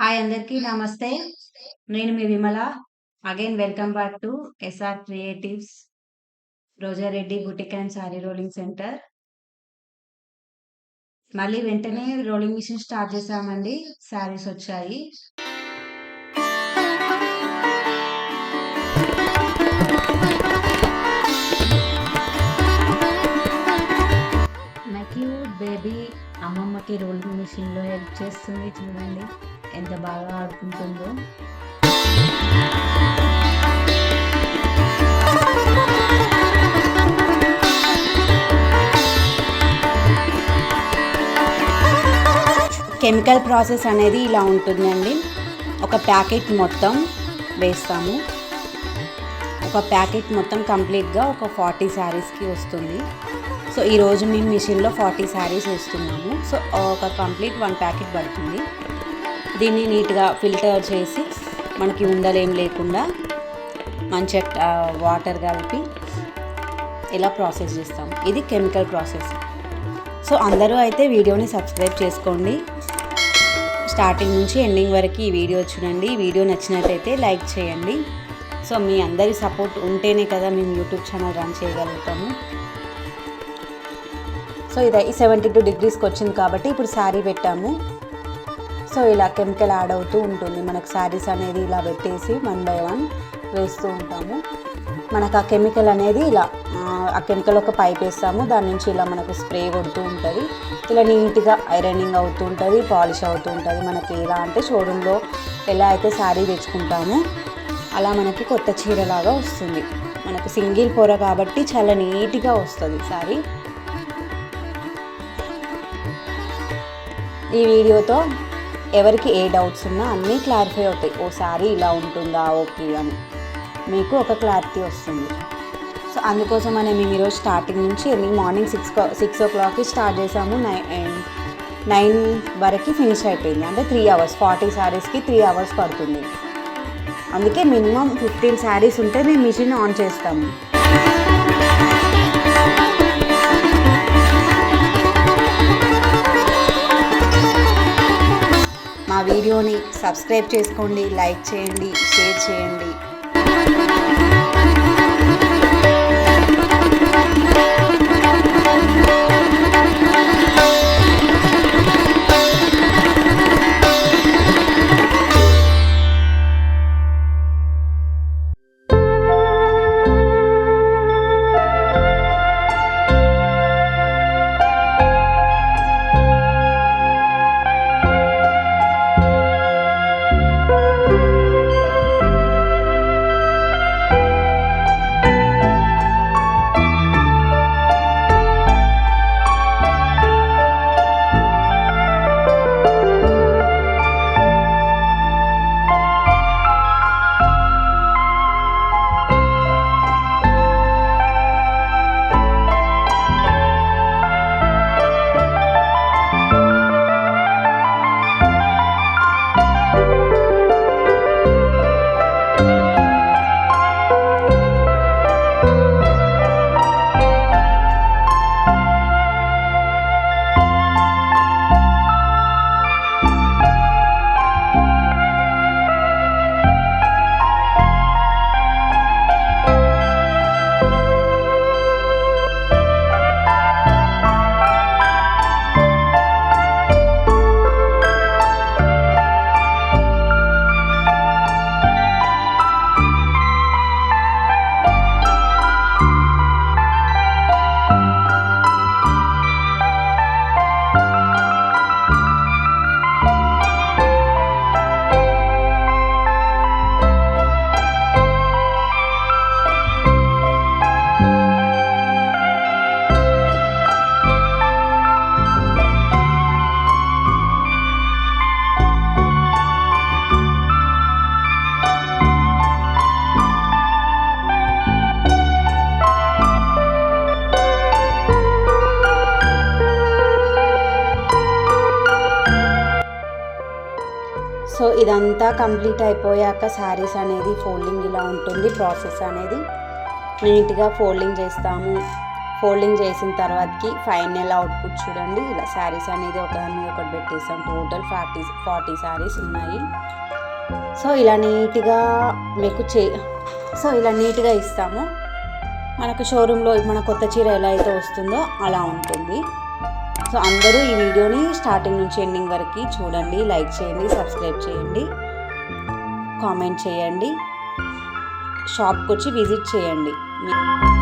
Hi అందరికీ నమస్తే. నేను మీ Vimala. Again welcome back to SR creatives Roja Reddy boutique and sari rolling centre మళ్ళీ వెంటనే రోలింగ్ మిషన్ స్టార్ట్ చేసామండి. శారీస్ వచ్చాయి. చేస్తుంది చూడండి. ఎంత బాగా ఆడుకుంటుందో. కెమికల్ ప్రాసెస్ అనేది ఇలా ఉంటుందండి. ఒక ప్యాకెట్ మొత్తం వేస్తాము. ఒక ప్యాకెట్ మొత్తం కంప్లీట్గా ఒక ఫార్టీ శారీస్కి వస్తుంది. సో ఈరోజు మేము మిషన్లో ఫార్టీ శారీస్ వేస్తున్నాము. సో ఒక కంప్లీట్ వన్ ప్యాకెట్ పడుతుంది. దీన్ని నీట్గా ఫిల్టర్ చేసి మనకి ఉండలేం లేకుండా మంచిగా వాటర్ కలిపి ఇలా ప్రాసెస్ చేస్తాము ఇది కెమికల్ ప్రాసెస్. సో అందరూ అయితే వీడియోని సబ్స్క్రైబ్ చేసుకోండి. స్టార్టింగ్ నుంచి ఎండింగ్ వరకు ఈ వీడియో చూడండి. ఈ వీడియో నచ్చినట్టయితే లైక్ చేయండి. సో మీ అందరి సపోర్ట్ ఉంటేనే కదా మేము యూట్యూబ్ ఛానల్ రన్ చేయగలుగుతాము. సో ఇది సెవెంటీ టూ డిగ్రీస్కి వచ్చింది కాబట్టి ఇప్పుడు శారీ పెట్టాము. సో ఇలా కెమికల్ యాడ్ అవుతూ ఉంటుంది. మనకు శారీస్ అనేది ఇలా పెట్టేసి వన్ బై వన్ వేస్తూ ఉంటాము. మనకు ఆ కెమికల్ అనేది ఇలా ఆ కెమికల్ ఒక పైప్ వేస్తాము. దాని నుంచి ఇలా మనకు స్ప్రే కొడుతూ ఉంటుంది. ఇలా నీట్గా ఐరనింగ్ అవుతూ ఉంటుంది పాలిష్ అవుతూ ఉంటుంది. మనకి ఎలా అంటే షోరూంలో ఎలా అయితే శారీ తెచ్చుకుంటామో అలా మనకి కొత్త చీరలాగా వస్తుంది. మనకు సింగిల్ పొర కాబట్టి చాలా నీట్గా వస్తుంది శారీ. ఈ వీడియోతో ఎవరికి ఏ డౌట్స్ ఉన్నా అన్నీ క్లారిఫై అవుతాయి. ఓ శారీ ఇలా ఉంటుందా? ఓకే అని. మీకు ఒక క్లారిటీ వస్తుంది. సో అందుకోసం అని మేము ఈరోజు స్టార్టింగ్ నుంచి ఎర్లీ మార్నింగ్ సిక్స్ సిక్స్ ఓ క్లాక్కి స్టార్ట్ చేసాము. నైన్ నైన్ వరకు ఫినిష్ అయిపోయింది. అంటే త్రీ అవర్స్ ఫార్టీ శారీస్కి త్రీ అవర్స్ పడుతుంది. అందుకే మినిమం ఫిఫ్టీన్ శారీస్ ఉంటే మేము మిషన్ ఆన్ చేస్తాము. వీడియోని సబ్స్క్రైబ్ చేసుకోండి లైక్ చేయండి షేర్ చేయండి. ఇదంతా కంప్లీట్ అయిపోయాక శారీస్ అనేది ఫోల్డింగ్ ఇలా ఉంటుంది ప్రాసెస్ అనేది నీట్గా ఫోల్డింగ్ చేస్తాము. ఫోల్డింగ్ చేసిన తర్వాతకి ఫైనల్ అవుట్పుట్ చూడండి. ఇలా శారీస్ అనేది ఒకదాన్ని మీద ఒకటి పెట్టేసాం. టోటల్ ఫార్టీ ఫార్టీ శారీస్ ఉన్నాయి. సో ఇలా నీట్గా మీకు చే సో ఇలా నీట్గా ఇస్తాము. మనకు షోరూంలో మన కొత్త చీర ఎలా అయితే వస్తుందో అలా ఉంటుంది. సో అందరూ ఈ వీడియోని స్టార్టింగ్ నుంచి ఎండింగ్ వరకు చూడండి లైక్ చేయండి సబ్స్క్రైబ్ చేయండి కామెంట్ చేయండి షాప్కి వచ్చి విజిట్ చేయండి. మీ-